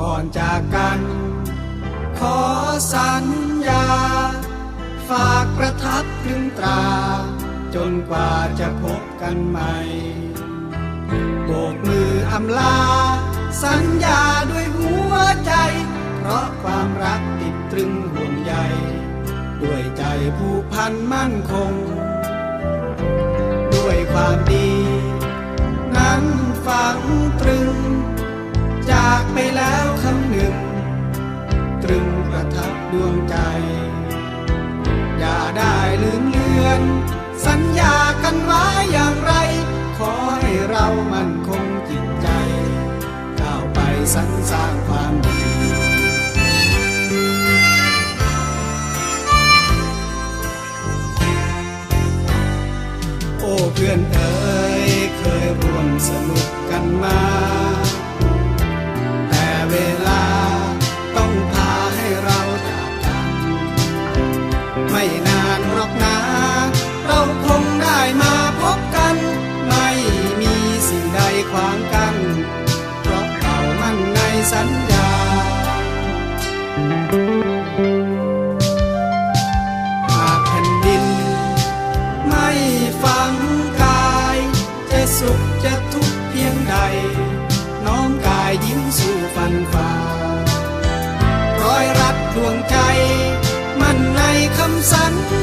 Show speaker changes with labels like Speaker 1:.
Speaker 1: ก่อนจากกัน ขอสัญญา ฝากประทับตรึงตรา จนกว่าจะพบกันใหม่โบกมืออำลา สัญญาด้วยหัวใจ เพราะความรักติดตรึงห่วงใยด้วยใจผูกพันมั่นคง ด้วยความดี ดวงใจ อย่าได้ลืมเลือน สัญญากันไว้อย่างไร ขอให้เรามันคงจิตใจก้าวไปสรรสร้างความดีโอ้เพื่อนเอ๋ สัญญา หากแผ่นดิน ไม่ฟังกาย จะสุขจะทุกข์เพียงใด น้องกายยิ้มสู่ฟันฝ่าร้อยรัดดวงใจ มันในคำสัญญา